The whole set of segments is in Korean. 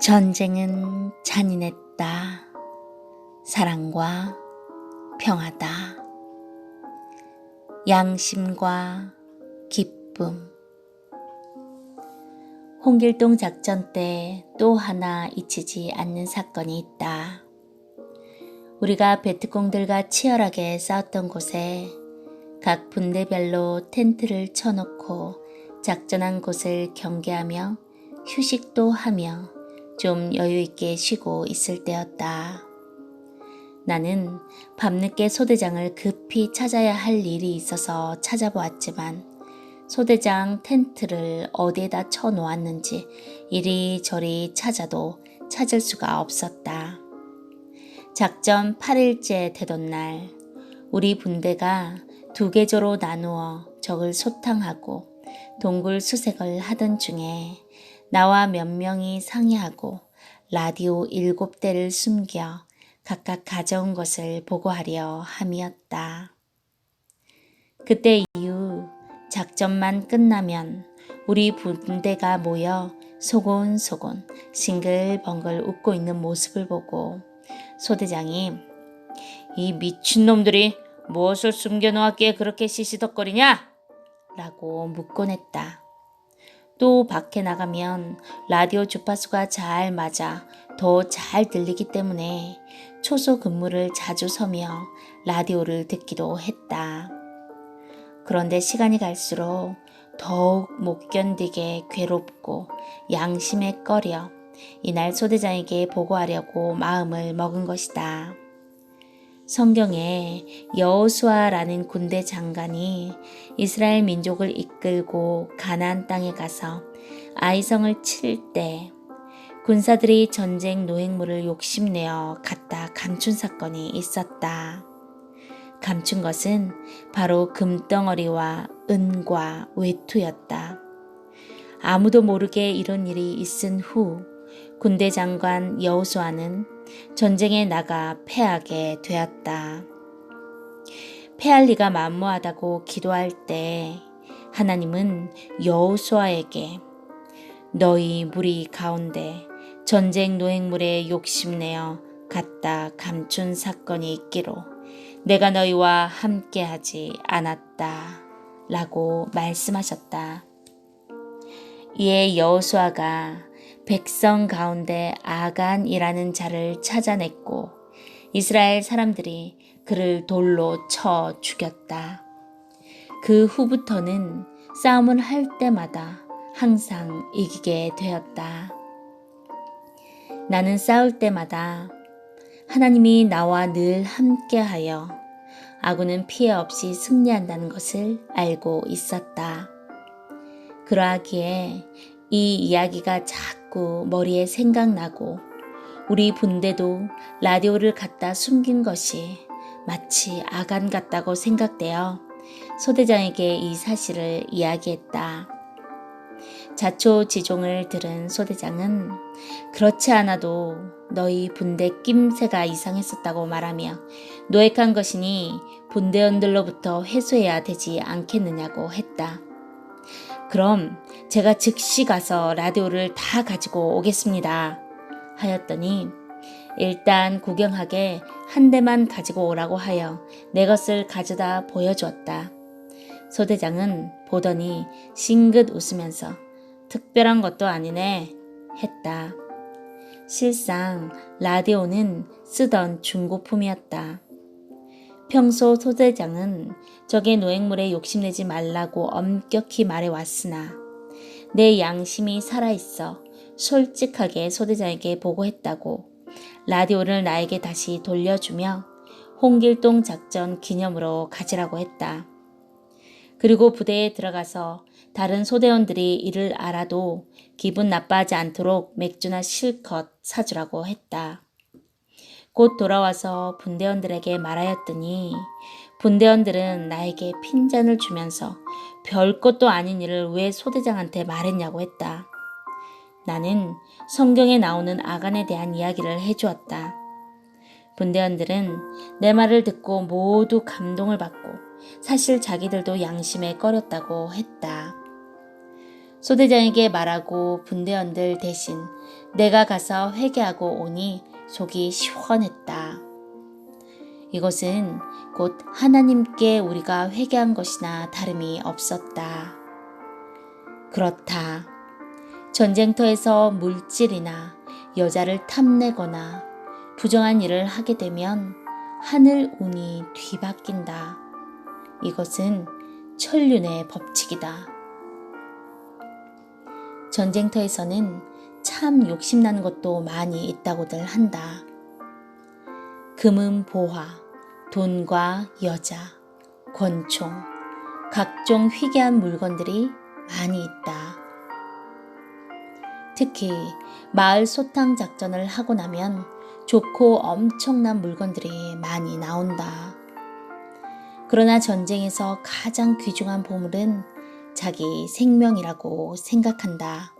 전쟁은 잔인했다. 사랑과 평화다. 양심과 기쁨. 홍길동 작전 때 또 하나 잊히지 않는 사건이 있다. 우리가 베트공들과 치열하게 싸웠던 곳에 각 분대별로 텐트를 쳐놓고 작전한 곳을 경계하며 휴식도 하며 좀 여유있게 쉬고 있을 때였다. 나는 밤늦게 소대장을 급히 찾아야 할 일이 있어서 찾아보았지만 소대장 텐트를 어디에다 쳐 놓았는지 이리저리 찾아도 찾을 수가 없었다. 작전 8일째 되던 날, 우리 분대가 두 계조로 나누어 적을 소탕하고 동굴 수색을 하던 중에 나와 몇 명이 상의하고 라디오 일곱 대를 숨겨 각각 가져온 것을 보고하려 함이었다. 그때 이후 작전만 끝나면 우리 분대가 모여 소곤소곤 싱글벙글 웃고 있는 모습을 보고 소대장이 이 미친놈들이 무엇을 숨겨놓았기에 그렇게 시시덕거리냐? 라고 묻곤 했다. 또 밖에 나가면 라디오 주파수가 잘 맞아 더 잘 들리기 때문에 초소 근무를 자주 서며 라디오를 듣기도 했다. 그런데 시간이 갈수록 더욱 못 견디게 괴롭고 양심에 꺼려 이날 소대장에게 보고하려고 마음을 먹은 것이다. 성경에 여호수아라는 군대 장관이 이스라엘 민족을 이끌고 가나안 땅에 가서 아이성을 칠 때 군사들이 전쟁 노획물을 욕심내어 갖다 감춘 사건이 있었다. 감춘 것은 바로 금덩어리와 은과 외투였다. 아무도 모르게 이런 일이 있은 후 군대 장관 여호수아는 전쟁에 나가 패하게 되었다. 패할 리가 만무하다고 기도할 때 하나님은 여호수아에게 너희 무리 가운데 전쟁 노획물에 욕심내어 갖다 감춘 사건이 있기로 내가 너희와 함께하지 않았다. 라고 말씀하셨다. 이에 여호수아가 백성 가운데 아간이라는 자를 찾아냈고 이스라엘 사람들이 그를 돌로 쳐 죽였다. 그 후부터는 싸움을 할 때마다 항상 이기게 되었다. 나는 싸울 때마다 하나님이 나와 늘 함께하여 아군은 피해 없이 승리한다는 것을 알고 있었다. 그러하기에 이 이야기가 자꾸 머리에 생각나고 우리 분대도 라디오를 갖다 숨긴 것이 마치 아간 같다고 생각되어 소대장에게 이 사실을 이야기했다. 자초지종을 들은 소대장은 그렇지 않아도 너희 분대 낌새가 이상했었다고 말하며 노획한 것이니 분대원들로부터 회수해야 되지 않겠느냐고 했다. 그럼 제가 즉시 가서 라디오를 다 가지고 오겠습니다. 하였더니 일단 구경하게 한 대만 가지고 오라고 하여 내 것을 가져다 보여주었다. 소대장은 보더니 싱긋 웃으면서 특별한 것도 아니네 했다. 실상 라디오는 쓰던 중고품이었다. 평소 소대장은 적의 노획물에 욕심내지 말라고 엄격히 말해왔으나 내 양심이 살아있어 솔직하게 소대장에게 보고했다고 라디오를 나에게 다시 돌려주며 홍길동 작전 기념으로 가지라고 했다. 그리고 부대에 들어가서 다른 소대원들이 이를 알아도 기분 나빠하지 않도록 맥주나 실컷 사주라고 했다. 곧 돌아와서 분대원들에게 말하였더니 분대원들은 나에게 핀잔을 주면서 별 것도 아닌 일을 왜 소대장한테 말했냐고 했다. 나는 성경에 나오는 아간에 대한 이야기를 해주었다. 분대원들은 내 말을 듣고 모두 감동을 받고 사실 자기들도 양심에 꺼렸다고 했다. 소대장에게 말하고 분대원들 대신 내가 가서 회개하고 오니 속이 시원했다. 이것은 곧 하나님께 우리가 회개한 것이나 다름이 없었다. 그렇다. 전쟁터에서 물질이나 여자를 탐내거나 부정한 일을 하게 되면 하늘 운이 뒤바뀐다. 이것은 천륜의 법칙이다. 전쟁터에서는 참 욕심나는 것도 많이 있다고들 한다. 금은 보화, 돈과 여자, 권총, 각종 희귀한 물건들이 많이 있다. 특히 마을 소탕 작전을 하고 나면 좋고 엄청난 물건들이 많이 나온다. 그러나 전쟁에서 가장 귀중한 보물은 자기 생명이라고 생각한다.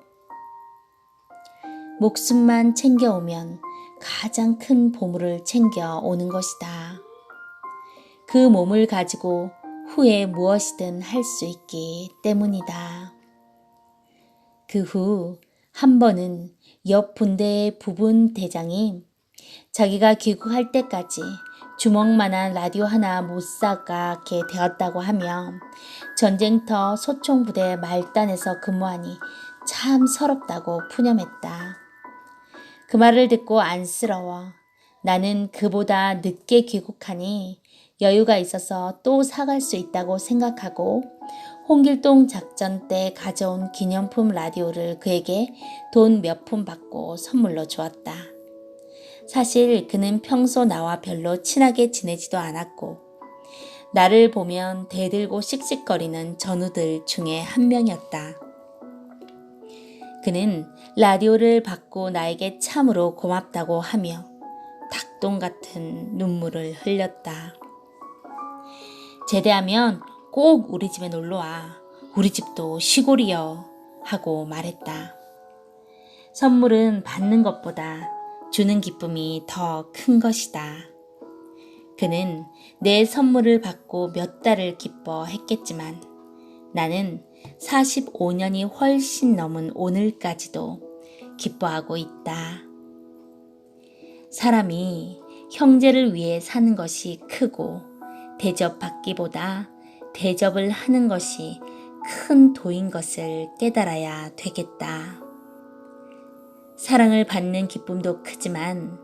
목숨만 챙겨오면 가장 큰 보물을 챙겨 오는 것이다. 그 몸을 가지고 후에 무엇이든 할 수 있기 때문이다. 그 후 한 번은 옆 분대의 부분 대장이 자기가 귀국할 때까지 주먹만한 라디오 하나 못 사가게 되었다고 하며 전쟁터 소총부대 말단에서 근무하니 참 서럽다고 푸념했다. 그 말을 듣고 안쓰러워. 나는 그보다 늦게 귀국하니 여유가 있어서 또 사갈 수 있다고 생각하고 홍길동 작전 때 가져온 기념품 라디오를 그에게 돈 몇 푼 받고 선물로 주었다. 사실 그는 평소 나와 별로 친하게 지내지도 않았고 나를 보면 대들고 씩씩거리는 전우들 중에 한 명이었다. 그는 라디오를 받고 나에게 참으로 고맙다고 하며 닭똥 같은 눈물을 흘렸다. 제대하면 꼭 우리 집에 놀러 와. 우리 집도 시골이여. 하고 말했다. 선물은 받는 것보다 주는 기쁨이 더 큰 것이다. 그는 내 선물을 받고 몇 달을 기뻐했겠지만 나는 45년이 훨씬 넘은 오늘까지도 기뻐하고 있다. 사람이 형제를 위해 사는 것이 크고 대접받기보다 대접을 하는 것이 큰 도인 것을 깨달아야 되겠다. 사랑을 받는 기쁨도 크지만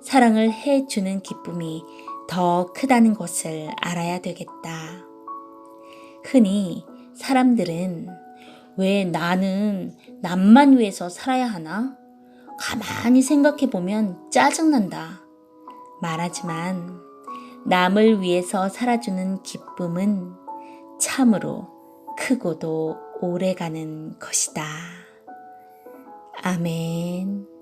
사랑을 해주는 기쁨이 더 크다는 것을 알아야 되겠다. 흔히 사람들은 왜 나는 남만 위해서 살아야 하나? 가만히 생각해 보면 짜증난다. 말하지만 남을 위해서 살아주는 기쁨은 참으로 크고도 오래가는 것이다. 아멘.